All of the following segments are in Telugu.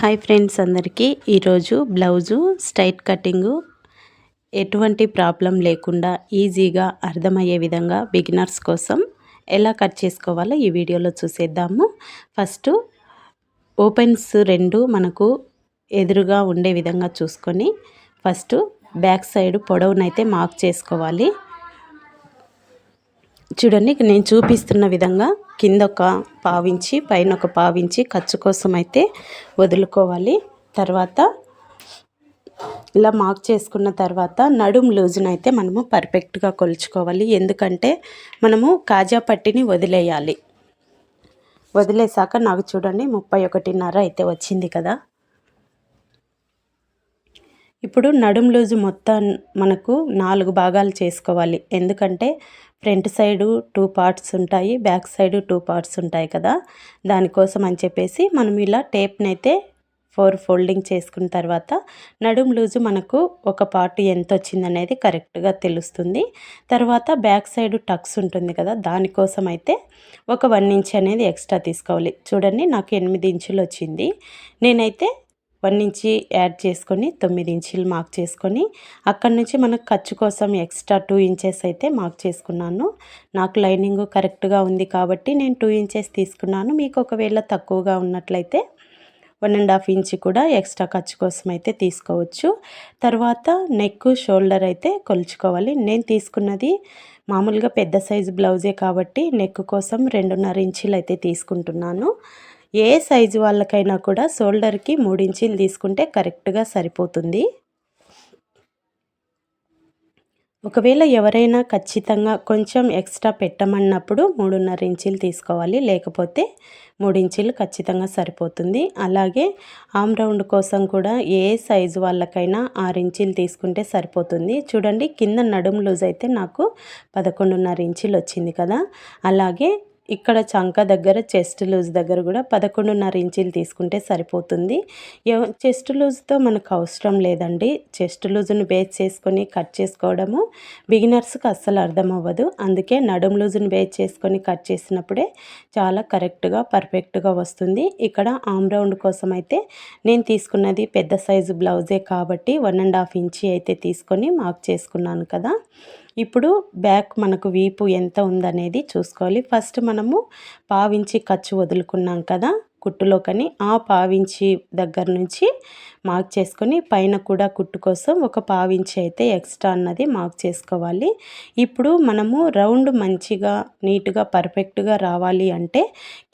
హాయ్ ఫ్రెండ్స్ అందరికీ. ఈరోజు బ్లౌజు స్ట్రైట్ కటింగు ఎటువంటి ప్రాబ్లం లేకుండా ఈజీగా అర్థమయ్యే విధంగా బిగినర్స్ కోసం ఎలా కట్ చేసుకోవాలో ఈ వీడియోలో చూసేద్దాము. ఫస్ట్ ఓపెన్స్ రెండు మనకు ఎదురుగా ఉండే విధంగా చూసుకొని ఫస్ట్ బ్యాక్ సైడ్ పొడవునైతే మార్క్ చేసుకోవాలి. చూడండి నేను చూపిస్తున్న విధంగా కింద ఒక పావించి పైన ఒక పావించి ఖర్చు కోసం అయితే వదులుకోవాలి. తర్వాత ఇలా మార్క్ చేసుకున్న తర్వాత నడుము లూజును అయితే మనము పర్ఫెక్ట్గా కొలుచుకోవాలి. ఎందుకంటే మనము కాజా పట్టిని వదిలేయాలి. వదిలేసాక నాకు చూడండి ముప్పై ఒకటిన్నర అయితే వచ్చింది కదా. ఇప్పుడు నడుం లూజు మొత్తం మనకు నాలుగు భాగాలు చేసుకోవాలి. ఎందుకంటే ఫ్రంట్ సైడు టూ పార్ట్స్ ఉంటాయి బ్యాక్ సైడు టూ పార్ట్స్ ఉంటాయి కదా. దానికోసం అని చెప్పేసి మనం ఇలా టేప్ని అయితే ఫోర్ ఫోల్డింగ్ చేసుకున్న తర్వాత నడుం లూజు మనకు ఒక పార్ట్ ఎంత వచ్చిందనేది కరెక్ట్గా తెలుస్తుంది. తర్వాత బ్యాక్ సైడ్ టక్స్ ఉంటుంది కదా దానికోసం అయితే ఒక వన్ ఇంచ్ అనేది ఎక్స్ట్రా తీసుకోవాలి. చూడండి నాకు ఎనిమిది ఇంచులు వచ్చింది. నేనైతే వన్ ఇంచి యాడ్ చేసుకొని తొమ్మిది ఇంచులు మార్క్ చేసుకొని అక్కడి నుంచి మనకు ఖర్చు కోసం ఎక్స్ట్రా టూ ఇంచెస్ అయితే మార్క్ చేసుకున్నాను. నాకు లైనింగ్ కరెక్ట్గా ఉంది కాబట్టి నేను టూ ఇంచెస్ తీసుకున్నాను. మీకు ఒకవేళ తక్కువగా ఉన్నట్లయితే వన్ అండ్ హాఫ్ ఇంచ్ కూడా ఎక్స్ట్రా ఖర్చు కోసం అయితే తీసుకోవచ్చు. తర్వాత నెక్ షోల్డర్ అయితే కొలుచుకోవాలి. నేను తీసుకున్నది మామూలుగా పెద్ద సైజు బ్లౌజే కాబట్టి నెక్ కోసం రెండున్నర ఇంచులు అయితే తీసుకుంటున్నాను. ఏ సైజు వాళ్ళకైనా కూడా షోల్డర్కి మూడించీలు తీసుకుంటే కరెక్ట్గా సరిపోతుంది. ఒకవేళ ఎవరైనా ఖచ్చితంగా కొంచెం ఎక్స్ట్రా పెట్టమన్నప్పుడు మూడున్నర ఇంచీలు తీసుకోవాలి. లేకపోతే మూడించీలు ఖచ్చితంగా సరిపోతుంది. అలాగే ఆమ్ రౌండ్ కోసం కూడా ఏ సైజు వాళ్ళకైనా ఆరు ఇంచీలు తీసుకుంటే సరిపోతుంది. చూడండి కింద నడుము లూజ్ అయితే నాకు పదకొండున్నర ఇంచీలు వచ్చింది కదా. అలాగే ఇక్కడ చంక దగ్గర చెస్ట్ లూజ్ దగ్గర కూడా పదకొండున్నర ఇంచీలు తీసుకుంటే సరిపోతుంది. చెస్ట్ లూజ్తో మనకు అవసరం లేదండి. చెస్ట్ లూజును బేస్ చేసుకొని కట్ చేసుకోవడము బిగినర్స్కి అస్సలు అర్థం అవ్వదు. అందుకే నడుం లూజును బేస్ చేసుకొని కట్ చేసినప్పుడే చాలా కరెక్ట్గా పర్ఫెక్ట్గా వస్తుంది. ఇక్కడ ఆమ్ రౌండ్ కోసం అయితే నేను తీసుకున్నది పెద్ద సైజు బ్లౌజే కాబట్టి వన్ అండ్ హాఫ్ ఇంచి అయితే తీసుకొని మార్క్ చేసుకున్నాను కదా. ఇప్పుడు బ్యాక్ మనకు వీపు ఎంత ఉందనేది చూసుకోవాలి. ఫస్ట్ మనము పావించి ఖర్చు వదులుకున్నాం కదా కుట్టులోకని ఆ పావించి దగ్గర నుంచి మార్క్ చేసుకొని పైన కూడా కుట్టు కోసం ఒక పావించి అయితే ఎక్స్ట్రా అన్నది మార్క్ చేసుకోవాలి. ఇప్పుడు మనము రౌండ్ మంచిగా నీట్గా పర్ఫెక్ట్గా రావాలి అంటే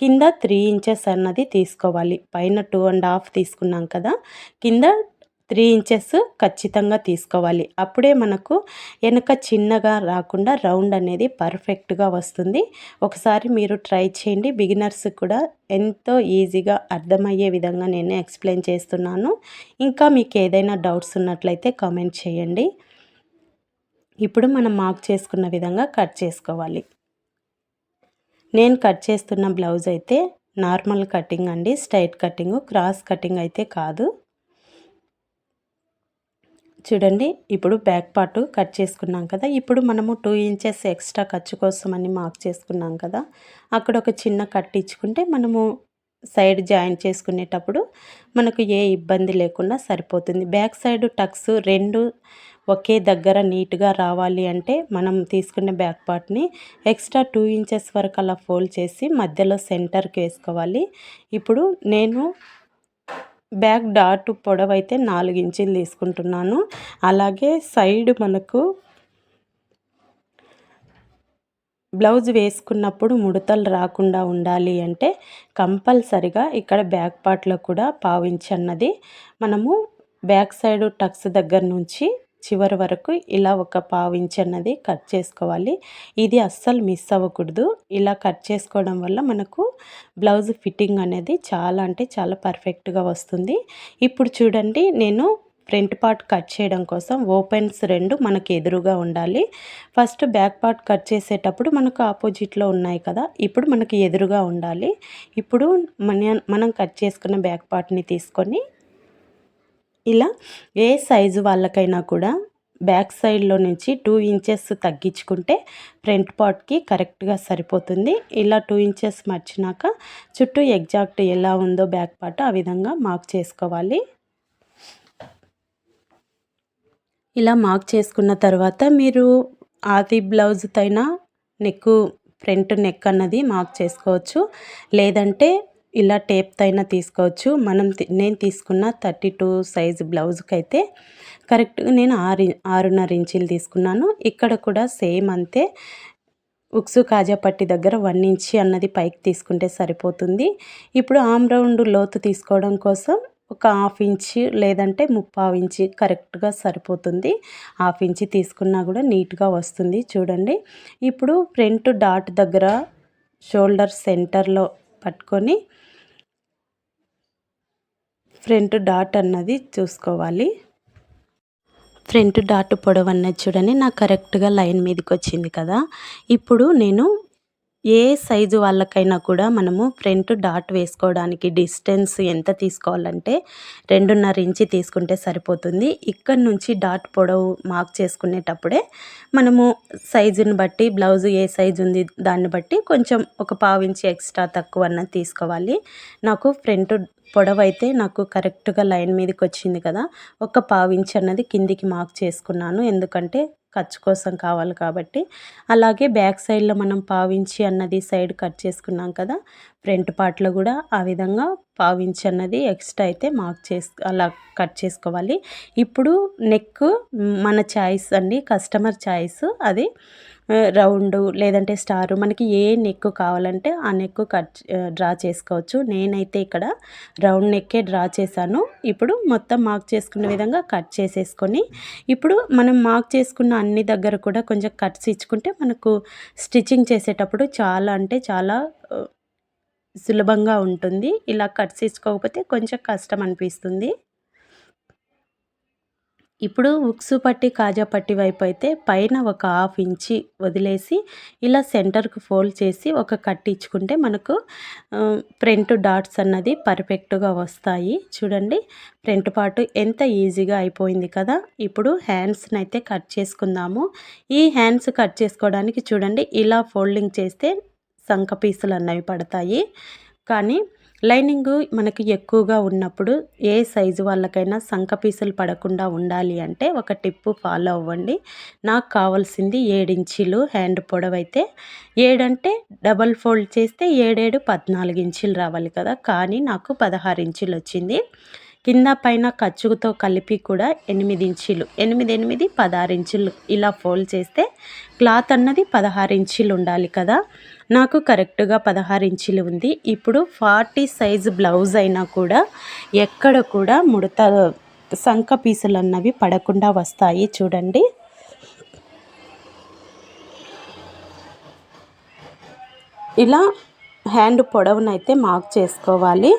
కింద త్రీ ఇంచెస్ అన్నది తీసుకోవాలి. పైన టూ అండ్ హాఫ్ తీసుకున్నాం కదా కింద త్రీ ఇంచెస్ ఖచ్చితంగా తీసుకోవాలి. అప్పుడే మనకు వెనక చిన్నగా రాకుండా రౌండ్ అనేది పర్ఫెక్ట్గా వస్తుంది. ఒకసారి మీరు ట్రై చేయండి. బిగినర్స్ కూడా ఎంతో ఈజీగా అర్థమయ్యే విధంగా నేను ఎక్స్ప్లెయిన్ చేస్తున్నాను. ఇంకా మీకు ఏదైనా డౌట్స్ ఉన్నట్లయితే కామెంట్ చేయండి. ఇప్పుడు మనం మార్క్ చేసుకున్న విధంగా కట్ చేసుకోవాలి. నేను కట్ చేస్తున్న బ్లౌజ్ అయితే నార్మల్ కటింగ్ అండి. స్ట్రైట్ కటింగ్ క్రాస్ కటింగ్ అయితే కాదు. చూడండి ఇప్పుడు బ్యాక్ పార్ట్ కట్ చేసుకున్నాం కదా. ఇప్పుడు మనము టూ ఇంచెస్ ఎక్స్ట్రా ఖర్చు కోసం అని మార్క్ చేసుకున్నాం కదా. అక్కడ ఒక చిన్న కట్ ఇచ్చుకుంటే మనము సైడ్ జాయిన్ చేసుకునేటప్పుడు మనకు ఏ ఇబ్బంది లేకుండా సరిపోతుంది. బ్యాక్ సైడ్ టక్స్ రెండు ఒకే దగ్గర నీట్గా రావాలి అంటే మనం తీసుకున్న బ్యాక్ పార్ట్ని ఎక్స్ట్రా టూ ఇంచెస్ వరకు అలా ఫోల్డ్ చేసి మధ్యలో సెంటర్కి వేసుకోవాలి. ఇప్పుడు నేను బ్యాక్ డాట్ పొడవు అయితే నాలుగు ఇంచులు తీసుకుంటున్నాను. అలాగే సైడ్ మనకు బ్లౌజ్ వేసుకున్నప్పుడు ముడతలు రాకుండా ఉండాలి అంటే కంపల్సరిగా ఇక్కడ బ్యాక్ పార్ట్లో కూడా పావించన్నది. మనము బ్యాక్ సైడ్ టక్స్ దగ్గర నుంచి చివరి వరకు ఇలా ఒక పావు ఇంచ్ అన్నది కట్ చేసుకోవాలి. ఇది అస్సలు మిస్ అవ్వకూడదు. ఇలా కట్ చేసుకోవడం వల్ల మనకు బ్లౌజ్ ఫిట్టింగ్ అనేది చాలా అంటే చాలా పర్ఫెక్ట్గా వస్తుంది. ఇప్పుడు చూడండి నేను ఫ్రంట్ పార్ట్ కట్ చేయడం కోసం ఓపెన్స్ రెండు మనకు ఎదురుగా ఉండాలి. ఫస్ట్ బ్యాక్ పార్ట్ కట్ చేసేటప్పుడు మనకు ఆపోజిట్లో ఉన్నాయి కదా ఇప్పుడు మనకి ఎదురుగా ఉండాలి. ఇప్పుడు మన మనం కట్ చేసుకున్న బ్యాక్ పార్ట్ని తీసుకొని ఇలా ఏ సైజు వాళ్ళకైనా కూడా బ్యాక్ సైడ్లో నుంచి టూ ఇంచెస్ తగ్గించుకుంటే ఫ్రంట్ పార్ట్కి కరెక్ట్గా సరిపోతుంది. ఇలా టూ ఇంచెస్ మర్చినాక చుట్టూ ఎగ్జాక్ట్ ఎలా ఉందో బ్యాక్ పార్ట్ ఆ విధంగా మార్క్ చేసుకోవాలి. ఇలా మార్క్ చేసుకున్న తర్వాత మీరు ఆది బ్లౌజ్తో తైన నెక్ ఫ్రంట్ నెక్ అన్నది మార్క్ చేసుకోవచ్చు. లేదంటే ఇలా టేప్ అయినా తీసుకోవచ్చు. మనం నేను తీసుకున్న థర్టీ టూ సైజ్ బ్లౌజ్కి అయితే కరెక్ట్గా నేను ఆరు ఆరున్నర ఇంచీలు తీసుకున్నాను. ఇక్కడ కూడా సేమ్ అంతే. ఉక్సు కాజా పట్టి దగ్గర వన్ ఇంచి అన్నది పైకి తీసుకుంటే సరిపోతుంది. ఇప్పుడు ఆమ్ రౌండ్ లోతు తీసుకోవడం కోసం ఒక హాఫ్ ఇంచి లేదంటే ముప్పావు ఇంచి కరెక్ట్గా సరిపోతుంది. హాఫ్ ఇంచి తీసుకున్నా కూడా నీట్గా వస్తుంది. చూడండి. ఇప్పుడు ఫ్రంట్ డాట్ దగ్గర షోల్డర్ సెంటర్లో పట్టుకొని ఫ్రంట్ డాట్ అన్నది చూసుకోవాలి. ఫ్రంట్ డాట్ పొడవు అన్నది చూడండి నాకు కరెక్ట్గా లైన్ మీదకి వచ్చింది కదా. ఇప్పుడు నేను ఏ సైజు వాళ్ళకైనా కూడా మనము ఫ్రంట్ డాట్ వేసుకోవడానికి డిస్టెన్స్ ఎంత తీసుకోవాలంటే రెండున్నర ఇంచి తీసుకుంటే సరిపోతుంది. ఇక్కడ నుంచి డాట్ పొడవు మార్క్ చేసుకునేటప్పుడే మనము సైజుని బట్టి బ్లౌజ్ ఏ సైజు ఉంది దాన్ని బట్టి కొంచెం ఒక పావు ఇంచి ఎక్స్ట్రా తక్కువ అన్నది తీసుకోవాలి. నాకు ఫ్రంట్ పొడవు అయితే నాకు కరెక్ట్గా లైన్ మీదకి వచ్చింది కదా ఒక పావు అన్నది కిందికి మార్క్ చేసుకున్నాను. ఎందుకంటే ఖర్చు కోసం కావాలి కాబట్టి. అలాగే బ్యాక్ సైడ్లో మనం పావించి అన్నది సైడ్ కట్ చేసుకున్నాం కదా ఫ్రంట్ పార్ట్లో కూడా ఆ విధంగా పావించి అన్నది ఎక్స్ట్రా అయితే మార్క్ చేసు అలా కట్ చేసుకోవాలి. ఇప్పుడు నెక్ మన చాయిస్ అండి కస్టమర్ ఛాయిస్ అది. రౌండ్ లేదంటే స్టారు మనకి ఏ నెక్ కావాలంటే ఆ నెక్ కట్ డ్రా చేసుకోవచ్చు. నేనైతే ఇక్కడ రౌండ్ నెక్కే డ్రా చేశాను. ఇప్పుడు మొత్తం మార్క్ చేసుకున్న విధంగా కట్ చేసేసుకొని ఇప్పుడు మనం మార్క్ చేసుకున్న అన్ని దగ్గర కూడా కొంచెం కట్స్ ఇచ్చుకుంటే మనకు స్టిచ్చింగ్ చేసేటప్పుడు చాలా అంటే చాలా సులభంగా ఉంటుంది. ఇలా కట్స్ ఇచ్చుకోకపోతే కొంచెం కష్టం అనిపిస్తుంది. ఇప్పుడు ఉక్సు పట్టి కాజా పట్టి వైపు అయితే పైన ఒక హాఫ్ ఇంచి వదిలేసి ఇలా సెంటర్కు ఫోల్డ్ చేసి ఒక కట్ ఇచ్చుకుంటే మనకు ఫ్రంట్ డాట్స్ అన్నది పర్ఫెక్ట్గా వస్తాయి. చూడండి ఫ్రంట్ పార్ట్ ఎంత ఈజీగా అయిపోయింది కదా! ఇప్పుడు హ్యాండ్స్ని అయితే కట్ చేసుకుందాము. ఈ హ్యాండ్స్ కట్ చేసుకోవడానికి చూడండి ఇలా ఫోల్డింగ్ చేస్తే సంక పీసులు అన్నవి పడతాయి. కానీ లైనింగ్ మనకి ఎక్కువగా ఉన్నప్పుడు ఏ సైజు వాళ్ళకైనా సంక పీసులు పడకుండా ఉండాలి అంటే ఒక టిప్పు ఫాలో అవ్వండి. నాకు కావాల్సింది ఏడించీలు హ్యాండ్ పొడవైతే ఏడంటే డబల్ ఫోల్డ్ చేస్తే ఏడేడు పద్నాలుగు ఇంచులు రావాలి కదా. కానీ నాకు పదహారు ఇంచులు వచ్చింది కింద పైన ఖర్చుతో కలిపి కూడా ఎనిమిది ఇంచులు ఎనిమిది ఎనిమిది పదహారు ఇంచులు ఇలా ఫోల్డ్ చేస్తే క్లాత్ అన్నది పదహారు ఇంచులు ఉండాలి కదా. నాకు కరెక్ట్గా పదహారు ఇంచులు ఉంది. ఇప్పుడు ఫార్టీ సైజు బ్లౌజ్ అయినా కూడా ఎక్కడ కూడా ముడత సంక పీసులు అన్నవి పడకుండా వస్తాయి చూడండి. ఇలా హ్యాండ్ పొడవునైతే మార్క్ చేసుకోవాలి.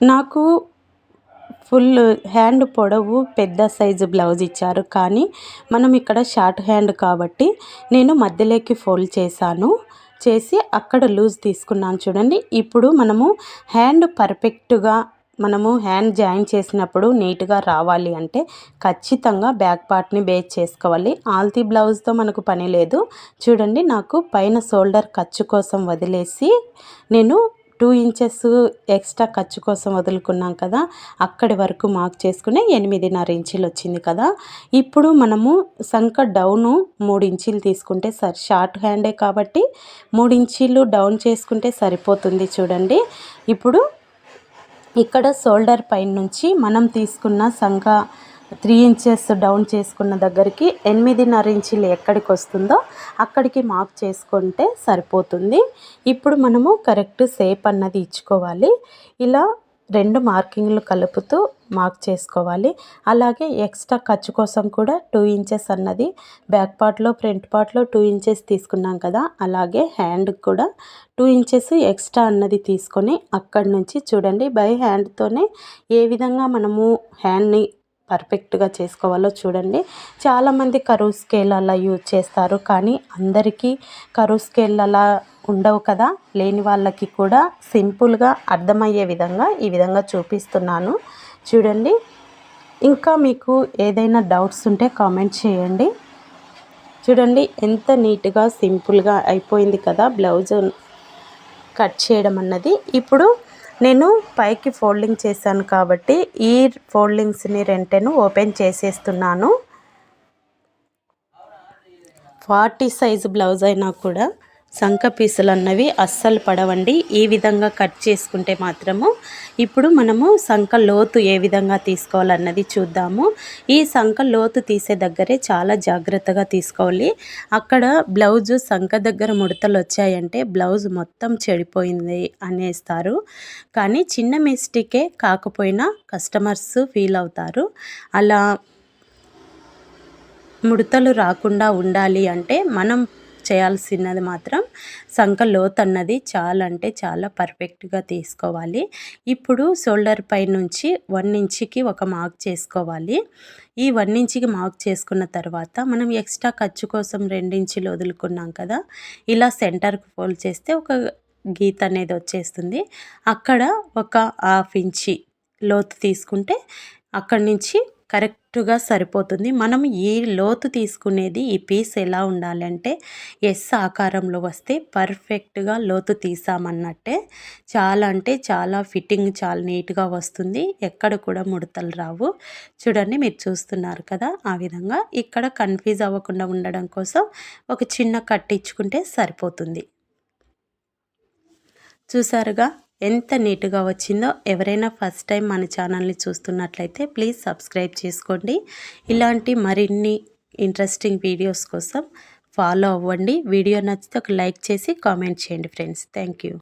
నాకు ఫుల్ హ్యాండ్ పొడవు పెద్ద సైజు బ్లౌజ్ ఇచ్చారు. కానీ మనం ఇక్కడ షార్ట్ హ్యాండ్ కాబట్టి నేను మధ్యలోకి ఫోల్డ్ చేశాను. చేసి అక్కడ లూజ్ తీసుకున్నాను చూడండి. ఇప్పుడు మనము హ్యాండ్ పర్ఫెక్ట్గా మనము హ్యాండ్ జాయిన్ చేసినప్పుడు నీట్గా రావాలి అంటే ఖచ్చితంగా బ్యాక్ పార్ట్ని బేస్ చేసుకోవాలి. ఆల్తీ బ్లౌజ్తో మనకు పని లేదు. చూడండి నాకు పైన షోల్డర్ ఖర్చు కోసం వదిలేసి నేను టూ ఇంచెస్ ఎక్స్ట్రా ఖర్చు కోసం వదులుకున్నాం కదా అక్కడి వరకు మార్క్ చేసుకుని ఎనిమిదిన్నర ఇంచులు వచ్చింది కదా. ఇప్పుడు మనము సంక డౌను మూడు ఇంచీలు తీసుకుంటే సర్ షార్ట్ హ్యాండే కాబట్టి మూడు ఇంచీలు డౌన్ చేసుకుంటే సరిపోతుంది చూడండి. ఇప్పుడు ఇక్కడ షోల్డర్ పైన నుంచి మనం తీసుకున్న సంఖ త్రీ ఇంచెస్ డౌన్ చేసుకున్న దగ్గరికి ఎనిమిదిన్నర ఇంచులు ఎక్కడికి వస్తుందో అక్కడికి మార్క్ చేసుకుంటే సరిపోతుంది. ఇప్పుడు మనము కరెక్ట్ సేప్ అన్నది ఇచ్చుకోవాలి. ఇలా రెండు మార్కింగ్లు కలుపుతూ మార్క్ చేసుకోవాలి. అలాగే ఎక్స్ట్రా ఖర్చు కోసం కూడా టూ ఇంచెస్ అన్నది బ్యాక్ పార్ట్లో ఫ్రంట్ పార్ట్లో టూ ఇంచెస్ తీసుకున్నాం కదా అలాగే హ్యాండ్ కూడా టూ ఇంచెస్ ఎక్స్ట్రా అన్నది తీసుకొని అక్కడి నుంచి చూడండి బై హ్యాండ్తోనే ఏ విధంగా మనము హ్యాండ్ని పర్ఫెక్ట్గా చేసుకోవాలో చూడండి. చాలామంది కరువు స్కేల్ అలా యూజ్ చేస్తారు. కానీ అందరికీ కరువు స్కేల్ అలా ఉండవు కదా. లేని వాళ్ళకి కూడా సింపుల్గా అర్థమయ్యే విధంగా ఈ విధంగా చూపిస్తున్నాను. చూడండి. ఇంకా మీకు ఏదైనా డౌట్స్ ఉంటే కామెంట్ చేయండి. చూడండి. ఎంత నీట్గా సింపుల్గా అయిపోయింది కదా బ్లౌజ్ కట్ చేయడం అన్నది. ఇప్పుడు నేను పైకి ఫోల్డింగ్ చేశాను కాబట్టి ఈ ఫోల్డింగ్స్ని రెంటెను ఓపెన్ చేసేస్తున్నాను. ఫార్టీ సైజు బ్లౌజ్ అయినా కూడా సంక పీసులు అన్నవి అస్సలు పడవండి. ఈ విధంగా కట్ చేసుకుంటే మాత్రము ఇప్పుడు మనము సంక లోతు ఏ విధంగా తీసుకోవాలన్నది చూద్దాము. ఈ సంక లోతు తీసే దగ్గరే చాలా జాగ్రత్తగా తీసుకోవాలి. అక్కడ బ్లౌజు సంక దగ్గర ముడతలు వచ్చాయంటే బ్లౌజ్ మొత్తం చెడిపోయింది అనేస్తారు. కానీ చిన్న మిస్టేకే కాకపోయినా కస్టమర్స్ ఫీల్ అవుతారు. అలా ముడతలు రాకుండా ఉండాలి అంటే మనం చేయాల్సినది మాత్రం సంఖ లోత్ అన్నది చాలా అంటే చాలా పర్ఫెక్ట్గా తీసుకోవాలి. ఇప్పుడు షోల్డర్ పై నుంచి వన్ ఇంచుకి ఒక మార్క్ చేసుకోవాలి. ఈ వన్ ఇంచ్కి మార్క్ చేసుకున్న తర్వాత మనం ఎక్స్ట్రా ఖర్చు కోసం రెండించులు వదులుకున్నాం కదా ఇలా సెంటర్కి ఫోల్డ్ చేస్తే ఒక గీత అనేది వచ్చేస్తుంది. అక్కడ ఒక హాఫ్ ఇంచి లోతు తీసుకుంటే అక్కడి నుంచి కరెక్ట్ కరెక్ట్గా సరిపోతుంది. మనం ఈ లోతు తీసుకునేది ఈ పీస్ ఎలా ఉండాలంటే ఎస్ ఆకారంలో వస్తే పర్ఫెక్ట్గా లోతు తీసామన్నట్టే. చాలా అంటే చాలా ఫిట్టింగ్ చాలా నీట్గా వస్తుంది. ఎక్కడ కూడా ముడతలు రావు. చూడండి మీరు చూస్తున్నారు కదా ఆ విధంగా. ఇక్కడ కన్ఫ్యూజ్ అవ్వకుండా ఉండడం కోసం ఒక చిన్న కట్టించుకుంటే సరిపోతుంది. చూసారుగా? ఎంత నీట్గా వచ్చిందో ఎవరైనా ఫస్ట్ టైం మన ఛానల్ని చూస్తున్నట్లయితే ప్లీజ్ సబ్స్క్రైబ్ చేసుకోండి. ఇలాంటి మరిన్ని ఇంట్రెస్టింగ్ వీడియోస్ కోసం ఫాలో అవ్వండి. వీడియో నచ్చితే ఒక లైక్ చేసి కామెంట్ చేయండి ఫ్రెండ్స్. Thank you.